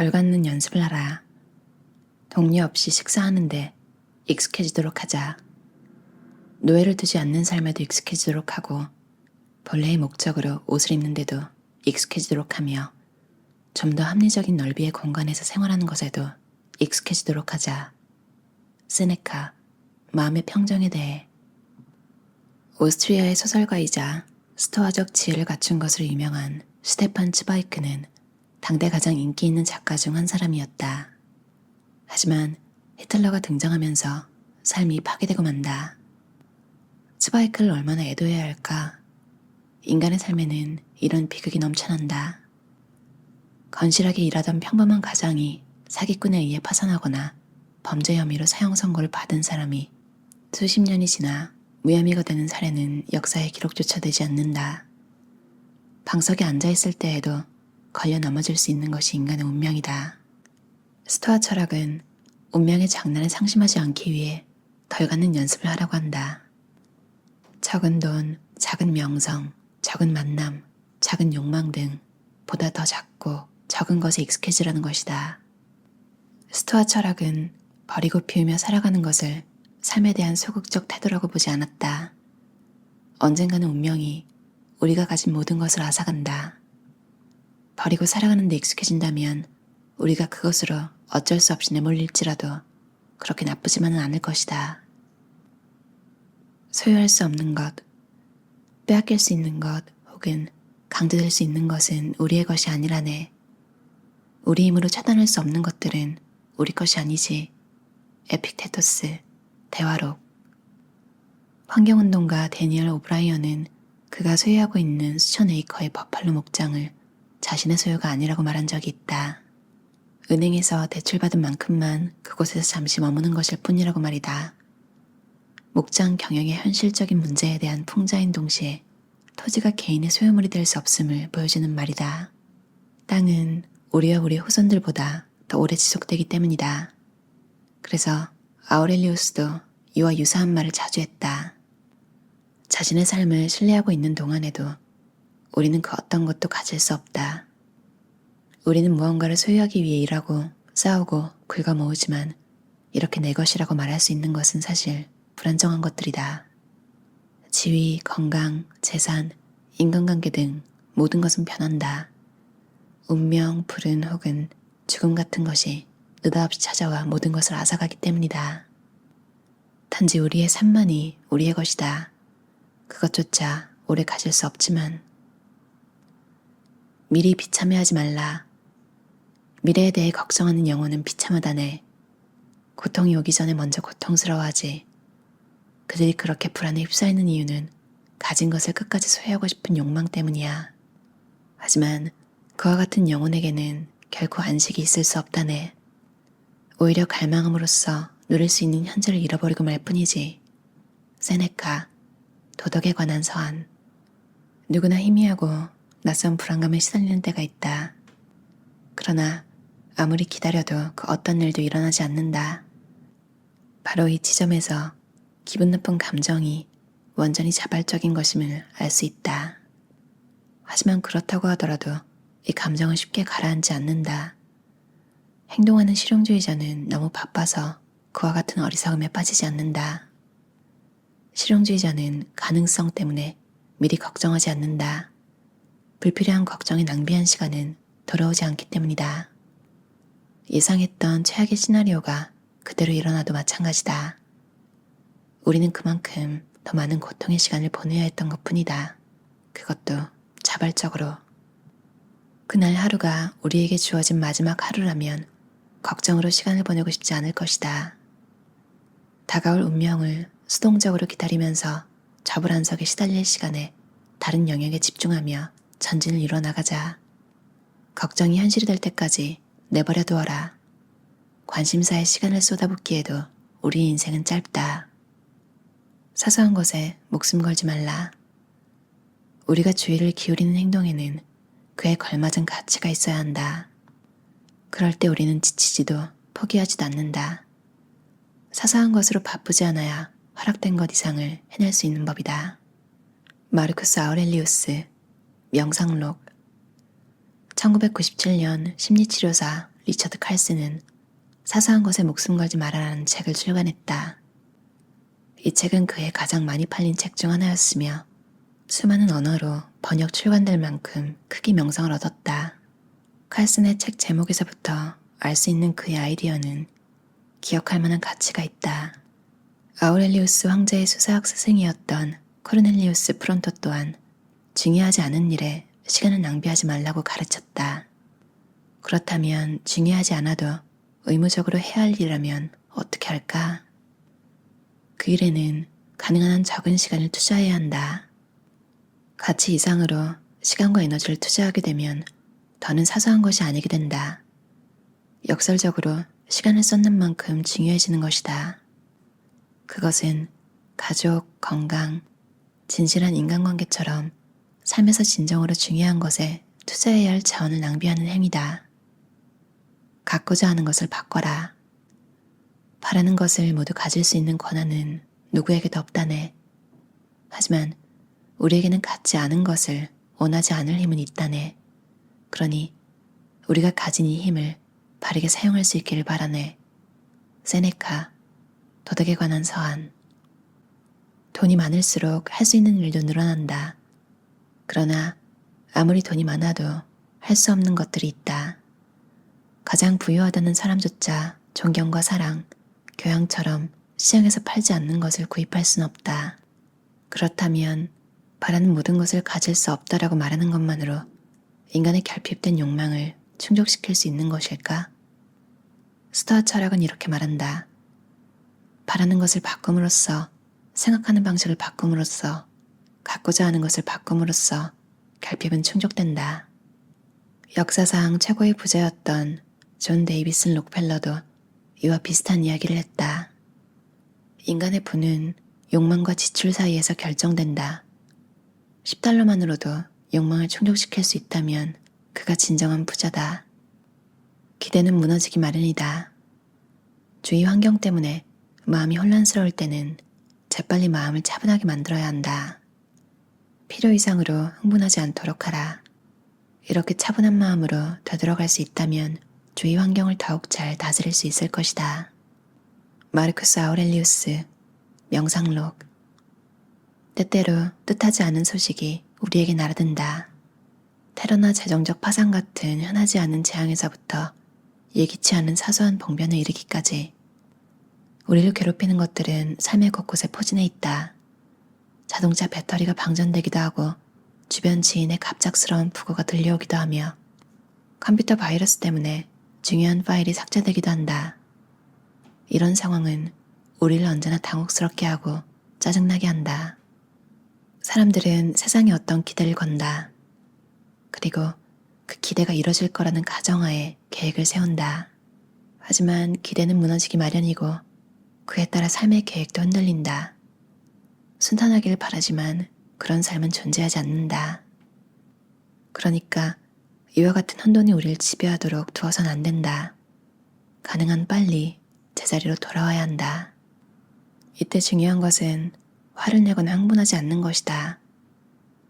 덜 갖는 연습을 하라. 동료 없이 식사하는데 익숙해지도록 하자. 노예를 두지 않는 삶에도 익숙해지도록 하고 본래의 목적으로 옷을 입는데도 익숙해지도록 하며 좀 더 합리적인 넓이의 공간에서 생활하는 것에도 익숙해지도록 하자. 세네카, 마음의 평정에 대해 오스트리아의 소설가이자 스토아적 지혜를 갖춘 것으로 유명한 스테판 츠바이크는 당대 가장 인기 있는 작가 중 한 사람이었다. 하지만 히틀러가 등장하면서 삶이 파괴되고 만다. 츠바이크를 얼마나 애도해야 할까? 인간의 삶에는 이런 비극이 넘쳐난다. 건실하게 일하던 평범한 가장이 사기꾼에 의해 파산하거나 범죄 혐의로 사형 선고를 받은 사람이 수십 년이 지나 무혐의가 되는 사례는 역사에 기록조차 되지 않는다. 방석에 앉아있을 때에도 걸려 넘어질 수 있는 것이 인간의 운명이다. 스토아 철학은 운명의 장난에 상심하지 않기 위해 덜 갖는 연습을 하라고 한다. 적은 돈, 작은 명성, 적은 만남, 작은 욕망 등 보다 더 작고 적은 것에 익숙해지라는 것이다. 스토아 철학은 버리고 피우며 살아가는 것을 삶에 대한 소극적 태도라고 보지 않았다. 언젠가는 운명이 우리가 가진 모든 것을 앗아간다. 버리고 살아가는 데 익숙해진다면 우리가 그것으로 어쩔 수 없이 내몰릴지라도 그렇게 나쁘지만은 않을 것이다. 소유할 수 없는 것, 빼앗길 수 있는 것 혹은 강제될 수 있는 것은 우리의 것이 아니라네. 우리 힘으로 차단할 수 없는 것들은 우리 것이 아니지. 에픽테토스, 대화록. 환경운동가 데니얼 오브라이언은 그가 소유하고 있는 수천 에이커의 버팔로 목장을 자신의 소유가 아니라고 말한 적이 있다. 은행에서 대출받은 만큼만 그곳에서 잠시 머무는 것일 뿐이라고 말이다. 목장 경영의 현실적인 문제에 대한 풍자인 동시에 토지가 개인의 소유물이 될 수 없음을 보여주는 말이다. 땅은 우리와 우리 후손들보다 더 오래 지속되기 때문이다. 그래서 아우렐리우스도 이와 유사한 말을 자주 했다. 자신의 삶을 신뢰하고 있는 동안에도 우리는 그 어떤 것도 가질 수 없다. 우리는 무언가를 소유하기 위해 일하고 싸우고 긁어 모으지만 이렇게 내 것이라고 말할 수 있는 것은 사실 불안정한 것들이다. 지위, 건강, 재산, 인간관계 등 모든 것은 변한다. 운명, 불운 혹은 죽음 같은 것이 느닷없이 찾아와 모든 것을 앗아가기 때문이다. 단지 우리의 삶만이 우리의 것이다. 그것조차 오래 가질 수 없지만 미리 비참해하지 말라. 미래에 대해 걱정하는 영혼은 비참하다네. 고통이 오기 전에 먼저 고통스러워하지. 그들이 그렇게 불안에 휩싸이는 이유는 가진 것을 끝까지 소유하고 싶은 욕망 때문이야. 하지만 그와 같은 영혼에게는 결코 안식이 있을 수 없다네. 오히려 갈망함으로써 누릴 수 있는 현재를 잃어버리고 말 뿐이지. 세네카, 도덕에 관한 서한. 누구나 희미하고 낯선 불안감에 시달리는 때가 있다. 그러나 아무리 기다려도 그 어떤 일도 일어나지 않는다. 바로 이 지점에서 기분 나쁜 감정이 완전히 자발적인 것임을 알 수 있다. 하지만 그렇다고 하더라도 이 감정은 쉽게 가라앉지 않는다. 행동하는 실용주의자는 너무 바빠서 그와 같은 어리석음에 빠지지 않는다. 실용주의자는 가능성 때문에 미리 걱정하지 않는다. 불필요한 걱정에 낭비한 시간은 돌아오지 않기 때문이다. 예상했던 최악의 시나리오가 그대로 일어나도 마찬가지다. 우리는 그만큼 더 많은 고통의 시간을 보내야 했던 것 뿐이다. 그것도 자발적으로. 그날 하루가 우리에게 주어진 마지막 하루라면 걱정으로 시간을 보내고 싶지 않을 것이다. 다가올 운명을 수동적으로 기다리면서 저불안석에 시달릴 시간에 다른 영역에 집중하며 전진을 이뤄 나가자. 걱정이 현실이 될 때까지 내버려 두어라. 관심사에 시간을 쏟아붓기에도 우리 인생은 짧다. 사소한 것에 목숨 걸지 말라. 우리가 주의를 기울이는 행동에는 그에 걸맞은 가치가 있어야 한다. 그럴 때 우리는 지치지도 포기하지도 않는다. 사소한 것으로 바쁘지 않아야 허락된 것 이상을 해낼 수 있는 법이다. 마르쿠스 아우렐리우스 명상록 1997년 심리치료사 리처드 칼스는 사소한 것에 목숨 걸지 말아라는 책을 출간했다. 이 책은 그의 가장 많이 팔린 책 중 하나였으며 수많은 언어로 번역 출간될 만큼 크게 명성을 얻었다. 칼슨의 책 제목에서부터 알 수 있는 그의 아이디어는 기억할 만한 가치가 있다. 아우렐리우스 황제의 수사학 스승이었던 코르넬리우스 프론토 또한 중요하지 않은 일에 시간을 낭비하지 말라고 가르쳤다. 그렇다면 중요하지 않아도 의무적으로 해야 할 일이라면 어떻게 할까? 그 일에는 가능한 한 적은 시간을 투자해야 한다. 가치 이상으로 시간과 에너지를 투자하게 되면 더는 사소한 것이 아니게 된다. 역설적으로 시간을 쏟는 만큼 중요해지는 것이다. 그것은 가족, 건강, 진실한 인간관계처럼 삶에서 진정으로 중요한 것에 투자해야 할 자원을 낭비하는 행위다. 갖고자 하는 것을 바꿔라. 바라는 것을 모두 가질 수 있는 권한은 누구에게도 없다네. 하지만 우리에게는 갖지 않은 것을 원하지 않을 힘은 있다네. 그러니 우리가 가진 이 힘을 바르게 사용할 수 있기를 바라네. 세네카, 도덕에 관한 서한. 돈이 많을수록 할 수 있는 일도 늘어난다. 그러나 아무리 돈이 많아도 할 수 없는 것들이 있다. 가장 부유하다는 사람조차 존경과 사랑, 교양처럼 시장에서 팔지 않는 것을 구입할 순 없다. 그렇다면 바라는 모든 것을 가질 수 없다라고 말하는 것만으로 인간의 결핍된 욕망을 충족시킬 수 있는 것일까? 스토아 철학은 이렇게 말한다. 바라는 것을 바꿈으로써 생각하는 방식을 바꿈으로써 갖고자 하는 것을 바꿈으로써 결핍은 충족된다. 역사상 최고의 부자였던 존 데이비슨 록펠러도 이와 비슷한 이야기를 했다. 인간의 부는 욕망과 지출 사이에서 결정된다. 10달러만으로도 욕망을 충족시킬 수 있다면 그가 진정한 부자다. 기대는 무너지기 마련이다. 주위 환경 때문에 마음이 혼란스러울 때는 재빨리 마음을 차분하게 만들어야 한다. 필요 이상으로 흥분하지 않도록 하라. 이렇게 차분한 마음으로 되돌아갈 수 있다면 주위 환경을 더욱 잘 다스릴 수 있을 것이다. 마르쿠스 아우렐리우스 명상록 때때로 뜻하지 않은 소식이 우리에게 날아든다. 테러나 재정적 파산 같은 흔하지 않은 재앙에서부터 예기치 않은 사소한 봉변에 이르기까지 우리를 괴롭히는 것들은 삶의 곳곳에 포진해 있다. 자동차 배터리가 방전되기도 하고 주변 지인의 갑작스러운 부고가 들려오기도 하며 컴퓨터 바이러스 때문에 중요한 파일이 삭제되기도 한다. 이런 상황은 우리를 언제나 당혹스럽게 하고 짜증나게 한다. 사람들은 세상에 어떤 기대를 건다. 그리고 그 기대가 이뤄질 거라는 가정하에 계획을 세운다. 하지만 기대는 무너지기 마련이고 그에 따라 삶의 계획도 흔들린다. 순탄하기를 바라지만 그런 삶은 존재하지 않는다. 그러니까 이와 같은 혼돈이 우리를 지배하도록 두어선 안 된다. 가능한 빨리 제자리로 돌아와야 한다. 이때 중요한 것은 화를 내거나 흥분하지 않는 것이다.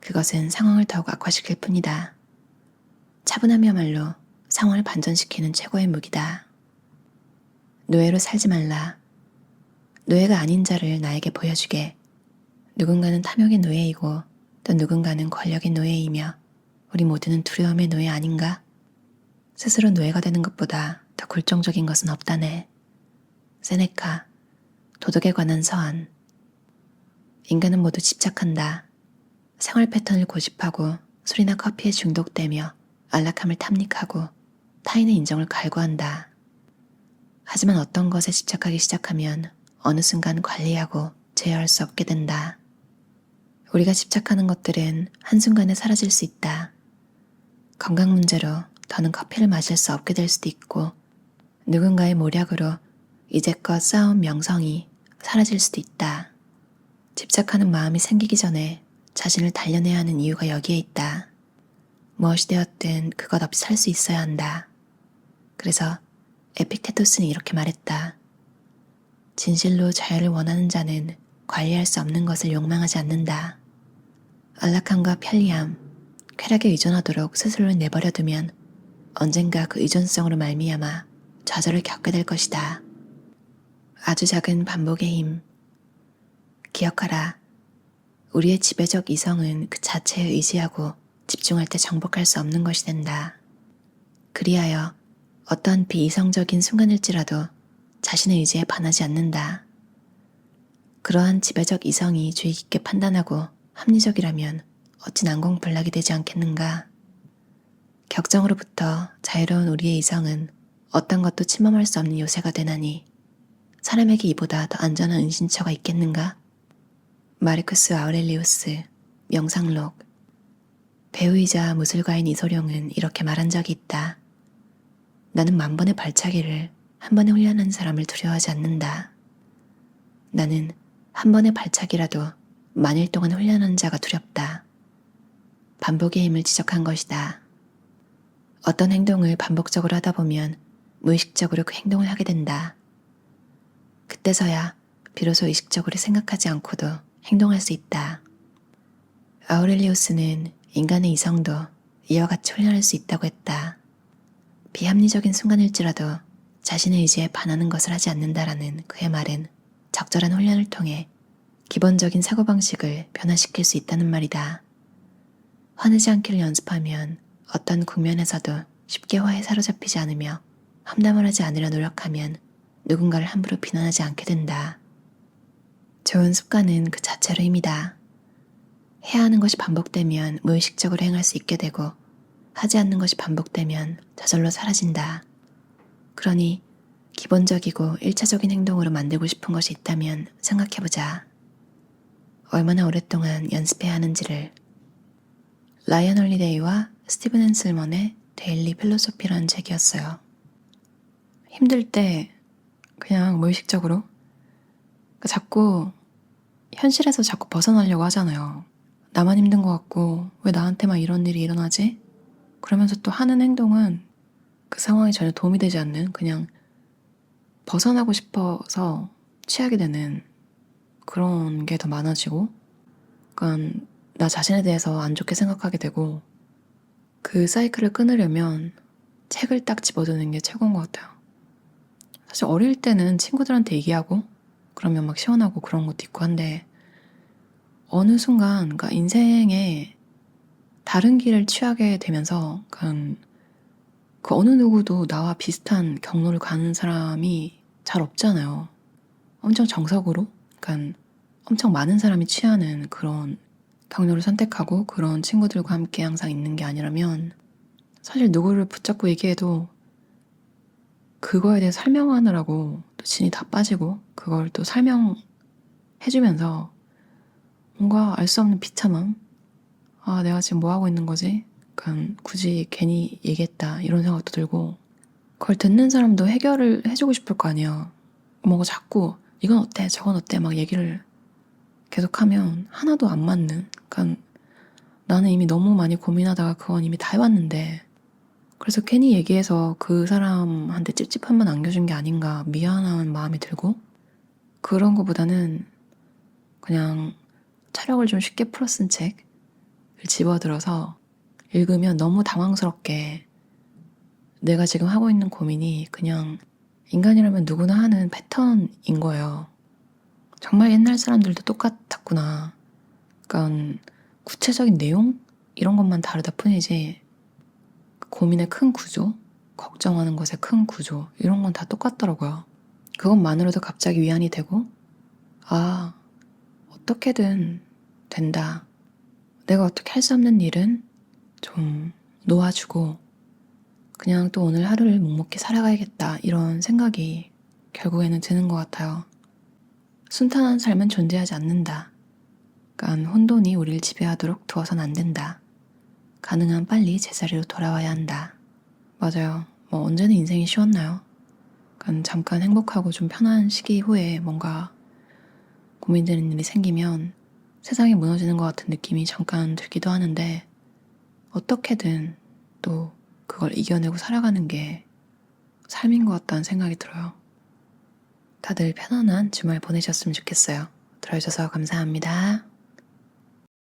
그것은 상황을 더욱 악화시킬 뿐이다. 차분함이야말로 상황을 반전시키는 최고의 무기다. 노예로 살지 말라. 노예가 아닌 자를 나에게 보여주게. 누군가는 탐욕의 노예이고 또 누군가는 권력의 노예이며 우리 모두는 두려움의 노예 아닌가? 스스로 노예가 되는 것보다 더 굴종적인 것은 없다네. 세네카, 도덕에 관한 서한. 인간은 모두 집착한다. 생활 패턴을 고집하고 술이나 커피에 중독되며 안락함을 탐닉하고 타인의 인정을 갈구한다. 하지만 어떤 것에 집착하기 시작하면 어느 순간 관리하고 제어할 수 없게 된다. 우리가 집착하는 것들은 한순간에 사라질 수 있다. 건강 문제로 더는 커피를 마실 수 없게 될 수도 있고 누군가의 모략으로 이제껏 쌓아온 명성이 사라질 수도 있다. 집착하는 마음이 생기기 전에 자신을 단련해야 하는 이유가 여기에 있다. 무엇이 되었든 그것 없이 살 수 있어야 한다. 그래서 에픽테토스는 이렇게 말했다. 진실로 자유를 원하는 자는 관리할 수 없는 것을 욕망하지 않는다. 안락함과 편리함, 쾌락에 의존하도록 스스로를 내버려 두면 언젠가 그 의존성으로 말미암아 좌절을 겪게 될 것이다. 아주 작은 반복의 힘. 기억하라. 우리의 지배적 이성은 그 자체에 의지하고 집중할 때 정복할 수 없는 것이 된다. 그리하여 어떤 비이성적인 순간일지라도 자신의 의지에 반하지 않는다. 그러한 지배적 이성이 주의 깊게 판단하고 합리적이라면 어찌 난공불락이 되지 않겠는가? 격정으로부터 자유로운 우리의 이성은 어떤 것도 침범할 수 없는 요새가 되나니 사람에게 이보다 더 안전한 은신처가 있겠는가? 마르크스 아우렐리우스 명상록 배우이자 무술가인 이소룡은 이렇게 말한 적이 있다. 나는 만 번의 발차기를 한 번에 훈련한 사람을 두려워하지 않는다. 나는 한 번의 발차기라도 만일 동안 훈련한 자가 두렵다. 반복의 힘을 지적한 것이다. 어떤 행동을 반복적으로 하다 보면 무의식적으로 그 행동을 하게 된다. 그때서야 비로소 의식적으로 생각하지 않고도 행동할 수 있다. 아우렐리우스는 인간의 이성도 이와 같이 훈련할 수 있다고 했다. 비합리적인 순간일지라도 자신의 의지에 반하는 것을 하지 않는다라는 그의 말은 적절한 훈련을 통해 기본적인 사고방식을 변화시킬 수 있다는 말이다. 화내지 않기를 연습하면 어떤 국면에서도 쉽게 화에 사로잡히지 않으며 험담을 하지 않으려 노력하면 누군가를 함부로 비난하지 않게 된다. 좋은 습관은 그 자체로 힘이다. 해야 하는 것이 반복되면 무의식적으로 행할 수 있게 되고 하지 않는 것이 반복되면 저절로 사라진다. 그러니 기본적이고 일차적인 행동으로 만들고 싶은 것이 있다면 생각해보자. 얼마나 오랫동안 연습해야 하는지를. 라이언 홀리데이와 스티븐 앤슬먼의 데일리 필로소피라는 책이었어요. 힘들 때 그냥 무의식적으로 그러니까 자꾸 현실에서 자꾸 벗어나려고 하잖아요. 나만 힘든 것 같고 왜 나한테만 이런 일이 일어나지? 그러면서 또 하는 행동은 그 상황에 전혀 도움이 되지 않는 그냥 벗어나고 싶어서 취하게 되는 그런 게 더 많아지고 그러니까 나 자신에 대해서 안 좋게 생각하게 되고 그 사이클을 끊으려면 책을 딱 집어드는 게 최고인 것 같아요. 사실 어릴 때는 친구들한테 얘기하고 그러면 막 시원하고 그런 것도 있고 한데 어느 순간 그러니까 인생에 다른 길을 취하게 되면서 그그 어느 누구도 나와 비슷한 경로를 가는 사람이 잘 없잖아요. 엄청 정석으로, 그러니까 엄청 많은 사람이 취하는 그런 경로를 선택하고 그런 친구들과 함께 항상 있는 게 아니라면 사실 누구를 붙잡고 얘기해도 그거에 대해 설명하느라고 또 진이 다 빠지고 그걸 또 설명해주면서 뭔가 알 수 없는 비참함 아 내가 지금 뭐 하고 있는 거지 약간 굳이 괜히 얘기했다 이런 생각도 들고 그걸 듣는 사람도 해결을 해주고 싶을 거 아니야. 뭔가 자꾸 이건 어때? 저건 어때? 막 얘기를 계속하면 하나도 안 맞는. 그러니까 나는 이미 너무 많이 고민하다가 그건 이미 다 해왔는데. 그래서 괜히 얘기해서 그 사람한테 찝찝함만 안겨준 게 아닌가 미안한 마음이 들고 그런 거보다는 그냥 차력을 좀 쉽게 풀어 쓴 책을 집어들어서 읽으면 너무 당황스럽게 내가 지금 하고 있는 고민이 그냥 인간이라면 누구나 하는 패턴인 거예요. 정말 옛날 사람들도 똑같았구나. 그러니까 구체적인 내용 이런 것만 다르다 뿐이지 고민의 큰 구조, 걱정하는 것의 큰 구조 이런 건 다 똑같더라고요. 그것만으로도 갑자기 위안이 되고 아 어떻게든 된다. 내가 어떻게 할 수 없는 일은 좀 놓아주고 그냥 또 오늘 하루를 묵묵히 살아가야겠다 이런 생각이 결국에는 드는 것 같아요. 순탄한 삶은 존재하지 않는다. 그러니까 혼돈이 우리를 지배하도록 두어선 안 된다. 가능한 빨리 제자리로 돌아와야 한다. 맞아요. 뭐 언제는 인생이 쉬웠나요? 그러니까 잠깐 행복하고 좀 편한 시기 후에 뭔가 고민되는 일이 생기면 세상이 무너지는 것 같은 느낌이 잠깐 들기도 하는데 어떻게든 또 그걸 이겨내고 살아가는 게 삶인 것 같다는 생각이 들어요. 다들 편안한 주말 보내셨으면 좋겠어요. 들어주셔서 감사합니다.